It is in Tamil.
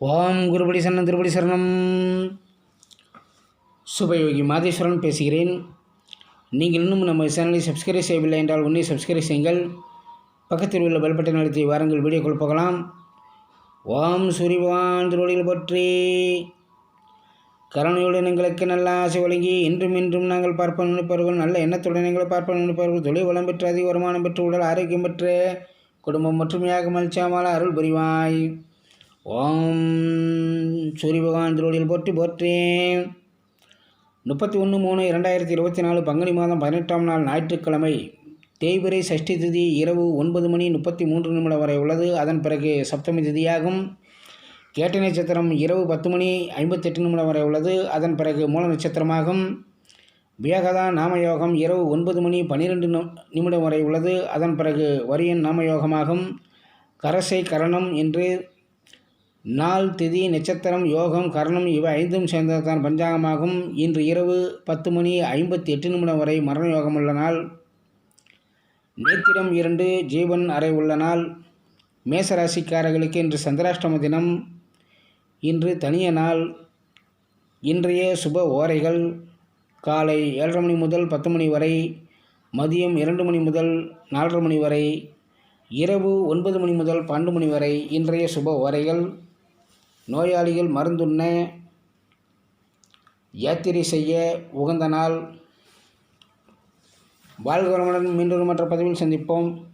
ஓம் குருபடி சரணம் திருபடி சரணம். சுபயோகி மாதேஸ்வரன் பேசுகிறேன். நீங்கள் இன்னும் நம்ம சேனலை சப்ஸ்கிரைப் செய்யவில்லை என்றால் உன்னை சப்ஸ்கிரைப் செய்யுங்கள். பக்கத்தில் உள்ள பெல் பட்டன் வாரங்கள் வீடியோ வீடியோக்குள் போகலாம். ஓம் சூரியவான் திருவடியில் பற்றி. கருணையுடன் எங்களுக்கு நல்ல ஆசை வழங்கி இன்றும் இன்றும் நாங்கள் பார்ப்போம் நினைப்பவர்கள் நல்ல எண்ணத்துடன் எங்களை பார்ப்போம் நினைப்பவர்கள் தொழில் வளம் பெற்று அதிக வருமானம் பெற்று உடல் ஆரோக்கியம் பெற்று குடும்பம் ஒற்றுமையாக மகிழ்ச்சியாமல் அருள் புரிவாய். ஓம் சூரிய பகவான் திருவடியில் போற்றி போற்றேன் முப்பத்தி ஒன்று மூணு இரண்டாயிரத்தி இருபத்தி நாலு பங்குனி மாதம் பதினெட்டாம் நாள் ஞாயிற்றுக்கிழமை தேய்பிரை சஷ்டி திதி இரவு ஒன்பது மணி முப்பத்தி மூன்று நிமிடம் வரை உள்ளது. அதன் பிறகு சப்தமி திதியாகும். கேட்ட நட்சத்திரம் இரவு பத்து மணி ஐம்பத்தெட்டு நிமிடம் வரை உள்ளது. அதன் பிறகு மூல நட்சத்திரமாகும். வியகதா நாமயோகம் இரவு ஒன்பது மணி பன்னிரெண்டு நிமிடம் வரை உள்ளது. அதன் பிறகு வரியன் நாமயோகமாகும். கரசை கரணம் என்று நாள் திதி நட்சத்திரம் யோகம் கரணம் இவை ஐந்தும் சேர்ந்ததுதான் பஞ்சாங்கமாகும். இன்று இரவு பத்து மணி ஐம்பத்தி எட்டு நிமிடம் வரை மரண யோகம் உள்ள நாள். நேத்திரம் இரண்டு ஜீவன் அறை உள்ள நாள். மேசராசிக்காரர்களுக்கு இன்று சந்திராஷ்டம தினம். இன்று தனிய நாள். இன்றைய சுப ஓரைகள். காலை ஏழரை மணி முதல் பத்து மணி வரை மதியம் இரண்டு மணி முதல் நாலரை மணி வரை இரவு ஒன்பது மணி முதல் பன்னெண்டு மணி வரை இன்றைய சுப ஓரைகள். நோயாளிகள் மருந்துண்ண யாத்திரை செய்ய உகந்த நாள். வாழ்க வளமுடன் மீண்டும் மற்ற பதிவில் சந்திப்போம்.